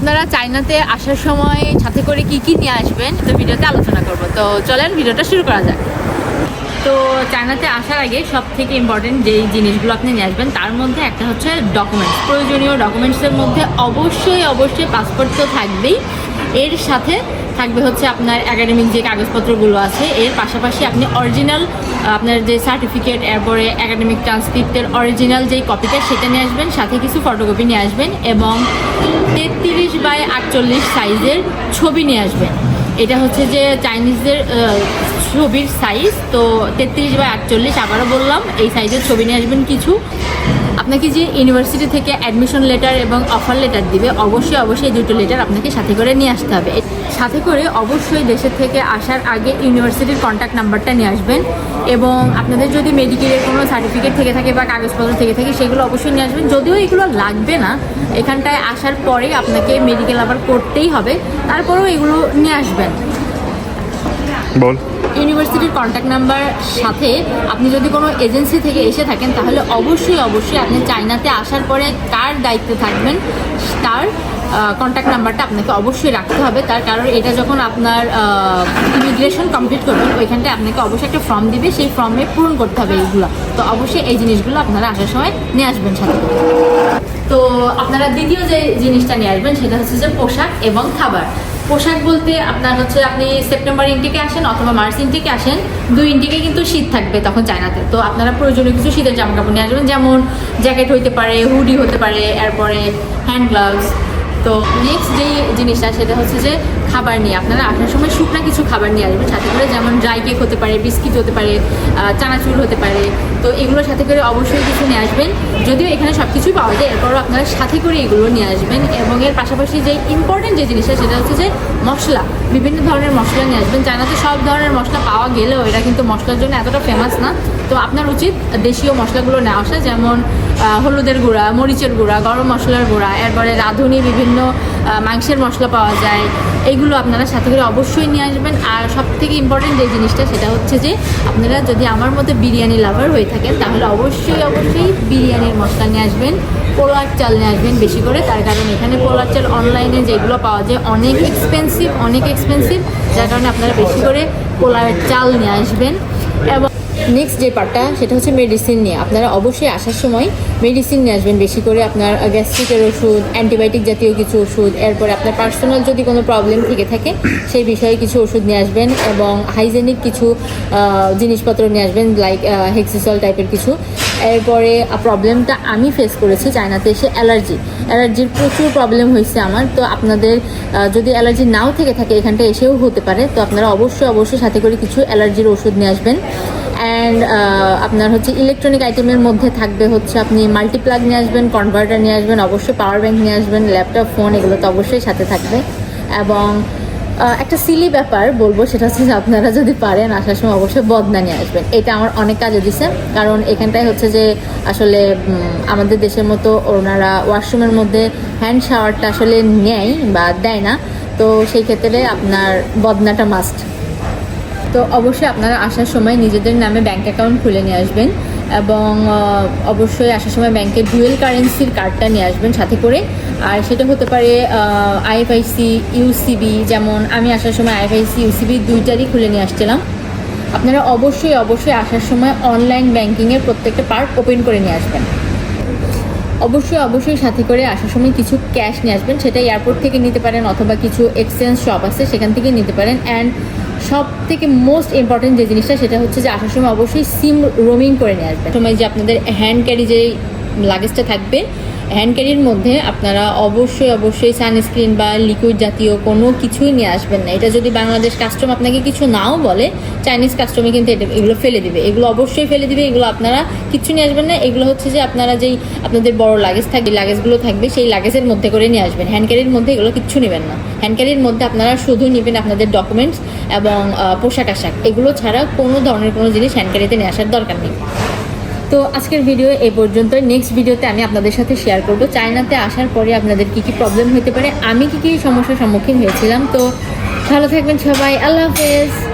আপনারা চায়নাতে আসার সময় সাথে করে কি কি নিয়ে আসবেন তো ভিডিওতে আলোচনা করব। তো চলেন, ভিডিওটা শুরু করা যাক। তো চায়নাতে আসার আগে সব থেকে ইম্পর্টেন্ট যেই জিনিসগুলো আপনি নিয়ে আসবেন, তার মধ্যে একটা হচ্ছে ডকুমেন্টস প্রয়োজনীয় ডকুমেন্টসের মধ্যে অবশ্যই অবশ্যই পাসপোর্ট তো থাকবেই। এর সাথে থাকবে হচ্ছে আপনার একাডেমিক যে কাগজপত্রগুলো আছে, এর পাশাপাশি আপনি অরিজিনাল আপনার যে সার্টিফিকেট এরপরে একাডেমিক ট্রান্সক্রিপ্টের অরিজিনাল যেই কপিটা সেটা নিয়ে আসবেন, সাথে কিছু ফটোকপি নিয়ে আসবেন এবং তেত্রিশ বাই আটচল্লিশ সাইজের ছবি নিয়ে আসবেন। এটা হচ্ছে যে চাইনিজদের ছবির সাইজ তো তেত্রিশ বাই আটচল্লিশ আবারও বললাম, এই সাইজের ছবি নিয়ে আসবেন কিছু। আপনাকে যে ইউনিভার্সিটি থেকে অ্যাডমিশন লেটার এবং অফার লেটার দিবে, অবশ্যই অবশ্যই দুটো লেটার আপনাকে সাথে করে নিয়ে আসতে হবে। সাথে করে অবশ্যই দেশের থেকে আসার আগে ইউনিভার্সিটির কন্ট্যাক্ট নাম্বারটা নিয়ে আসবেন এবং আপনাদের যদি মেডিকেলের কোনো সার্টিফিকেট থেকে থাকে বা কাগজপত্র থেকে থাকে, সেগুলো অবশ্যই নিয়ে আসবেন। যদিও এগুলো লাগবে না, এখানটায় আসার পরে আপনাকে মেডিকেল আবার করতেই হবে, তারপরেও এগুলো নিয়ে আসবেন। বল। ইউনিভার্সিটির কন্ট্যাক্ট নাম্বার সাথে আপনি যদি কোনো এজেন্সি থেকে এসে থাকেন, তাহলে অবশ্যই অবশ্যই আপনি চায়নাতে আসার পরে কার দায়িত্বে থাকবেন। তার কন্ট্যাক্ট নাম্বারটা আপনাকে অবশ্যই রাখতে হবে। তার কারণ এটা যখন আপনার ইমিগ্রেশন কমপ্লিট করবেন ওইখানটায় আপনাকে অবশ্যই একটা ফর্ম দিবে। সেই ফর্মে পূরণ করতে হবে এইগুলো। তো অবশ্যই এই জিনিসগুলো আপনারা আসার সময় নিয়ে আসবেন সাথে তো আপনারা দ্বিতীয় যে জিনিসটা নিয়ে আসবেন, সেটা হচ্ছে যে পোশাক এবং খাবার। পোশাক বলতে আপনার হচ্ছে আপনি সেপ্টেম্বর ইন্টিকে আসেন অথবা মার্চ ইন্টিকে আসেন, দুই ইনটেকে কিন্তু শীত থাকবে তখন চায়নাতে। তো আপনারা প্রয়োজনীয় কিছু শীতের জামা কাপড় নিয়ে আসবেন, যেমন জ্যাকেট হইতে পারে, হুডি হতে পারে, এরপরে হ্যান্ড গ্লাভস। তো নেক্সট যে জিনিসটা সেটা হচ্ছে যে খাবার নিয়ে। আপনারা আসার সময় শুকনা খাবার নিয়ে আসবেন সাথে করে যেমন ড্রাই কেক হতে পারে বিস্কিট হতে পারে চানাচুর হতে পারে। তো এগুলোর সাথে করে অবশ্যই কিছু নিয়ে আসবেন। যদিও এখানে সব কিছুই পাওয়া যায়, এরপরও আপনারা সাথে করে এগুলো নিয়ে আসবেন এবং এর পাশাপাশি যে ইম্পর্টেন্ট যে জিনিসটা, সেটা হচ্ছে যে মশলা। বিভিন্ন ধরনের মশলা নিয়ে আসবেন। চায়নাতে সব ধরনের মশলা পাওয়া গেলেও এটা কিন্তু মশলার জন্য এতটা ফেমাস না। তো আপনার উচিত দেশীয় মশলাগুলো নেওয়া আসা, যেমন হলুদের গুঁড়া, মরিচের গুঁড়া, গরম মশলার গুঁড়া, এরপরে রাঁধুনি, বিভিন্ন মাংসের মশলা পাওয়া যায়। এইগুলো আপনারা সাথে করে অবশ্যই নিয়ে আসবেন। আর সব থেকে ইম্পর্টেন্ট যে জিনিসটা, সেটা হচ্ছে যে আপনারা যদি আমার মতো বিরিয়ানি লাভার হয়ে থাকেন, তাহলে অবশ্যই অবশ্যই বিরিয়ানির মশলা নিয়ে আসবেন। পোলার চাল নিয়ে আসবেন বেশি করে, তার কারণ এখানে পোলার চাল অনলাইনে যেগুলো পাওয়া যায়, অনেক এক্সপেন্সিভ অনেক এক্সপেন্সিভ যার কারণে আপনারা বেশি করে পোলার চাল নিয়ে আসবেন। এবং নেক্সট যে পার্টটা সেটা হচ্ছে মেডিসিন নিয়ে। আপনারা অবশ্যই আসার সময় মেডিসিন নিয়ে আসবেন। বেশি করে আপনার গ্যাস্ট্রিকের ওষুধ অ্যান্টিবায়োটিক জাতীয় কিছু ওষুধ, এরপরে আপনার পার্সোনাল যদি কোনো প্রবলেম থেকে থাকে, সেই বিষয়ে কিছু ওষুধ নিয়ে আসবেন এবং হাইজেনিক কিছু জিনিসপত্র নিয়ে আসবেন লাইক হেক্সিসল টাইপের কিছু। এরপরে প্রবলেমটা আমি ফেস করেছি চায়নাতে এসে অ্যালার্জি। অ্যালার্জির প্রচুর প্রবলেম হয়েছে আমার। তো আপনাদের যদি অ্যালার্জি নাও থেকে থাকে এখানটা এসেও হতে পারে। তো আপনারা অবশ্যই অবশ্যই সাথে করে কিছু অ্যালার্জির ওষুধ নিয়ে আসবেন। অ্যান্ড আপনার হচ্ছে ইলেকট্রনিক আইটেমের মধ্যে থাকবে হচ্ছে আপনি মাল্টিপ্লাগ নিয়ে আসবেন কনভার্টার নিয়ে আসবেন, অবশ্যই পাওয়ার ব্যাংক নিয়ে আসবেন ল্যাপটপ ফোন এগুলো তো অবশ্যই সাথে থাকবে। এবং একটা সিলি ব্যাপার বলব, সেটা হচ্ছে যে আপনারা যদি পারেন আসার সময় অবশ্যই বদনা নিয়ে আসবেন। এটা আমার অনেক কাজে দিছে, কারণ এখানটায় হচ্ছে যে আসলে আমাদের দেশের মতো ওনারা ওয়াশরুমের মধ্যে হ্যান্ড শাওয়ারটা আসলে নেয় বা দেয় না। তো সেই ক্ষেত্রে আপনার বদনাটা মাস্ট তো অবশ্যই আপনারা আসার সময় নিজেদের নামে ব্যাংক অ্যাকাউন্ট খুলে নিয়ে আসবেন এবং অবশ্যই আসার সময় ব্যাংকের ডুয়েল কারেন্সির কার্ডটা নিয়ে আসবেন সাথে করে। আর সেটা হতে পারে আইএফআইসি ইউসিবি যেমন আমি আসার সময় আইএফআইসি ইউসিবি দুইটারই খুলে নিয়ে আসছিলাম। আপনারা অবশ্যই অবশ্যই আসার সময় অনলাইন ব্যাংকিংয়ের প্রত্যেকটা পার্ট ওপেন করে নিয়ে আসবেন। অবশ্যই অবশ্যই সাথে করে আসার সময় কিছু ক্যাশ নিয়ে আসবেন। সেটা এয়ারপোর্ট থেকে নিতে পারেন অথবা কিছু এক্সচেঞ্জ শপ আছে, সেখান থেকে নিতে পারেন। অ্যান্ড সব থেকে মোস্ট ইম্পর্টেন্ট যে জিনিসটা, সেটা হচ্ছে যে আসার সময় অবশ্যই সিম রোমিং করে নিয়ে আসবেন। সময় যে আপনাদের হ্যান্ড ক্যারি যে লাগেজটা থাকবে হ্যান্ড ক্যারির মধ্যে আপনারা অবশ্যই অবশ্যই সানস্ক্রিন বা লিকুইড জাতীয় কোনো কিছুই নিয়ে আসবেন না। এটা যদি বাংলাদেশ কাস্টম আপনাকে কিছু নাও বলে চাইনিজ কাস্টমে কিন্তু এটা, এগুলো ফেলে দিবে। এগুলো অবশ্যই ফেলে দিবে, এগুলো আপনারা কিচ্ছু নিয়ে আসবেন না। এগুলো হচ্ছে যে আপনারা যেই আপনাদের বড় লাগেজ থাকবে লাগেজগুলো থাকবে, সেই লাগেজের মধ্যে করে নিয়ে আসবেন। হ্যান্ড ক্যারির মধ্যে এগুলো কিচ্ছু নেবেন না। হ্যান্ড ক্যারির মধ্যে আপনারা শুধু নেবেন আপনাদের ডকুমেন্টস এবং পোশাক আশাক এগুলো ছাড়া কোনো ধরনের কোনো জিনিস হ্যান্ড ক্যারিতে নিয়ে আসার দরকার নেই। তো আজকের ভিডিও এই পর্যন্ত নেক্সট ভিডিওতে আমি আপনাদের সাথে শেয়ার করব। চায়নাতে আসার পরে আপনাদের কি কি প্রবলেম হতে পারে? আমি কি কী সমস্যার সম্মুখীন হয়েছিলাম? তো ভালো থাকবেন সবাই। আল্লাহ হাফেজ।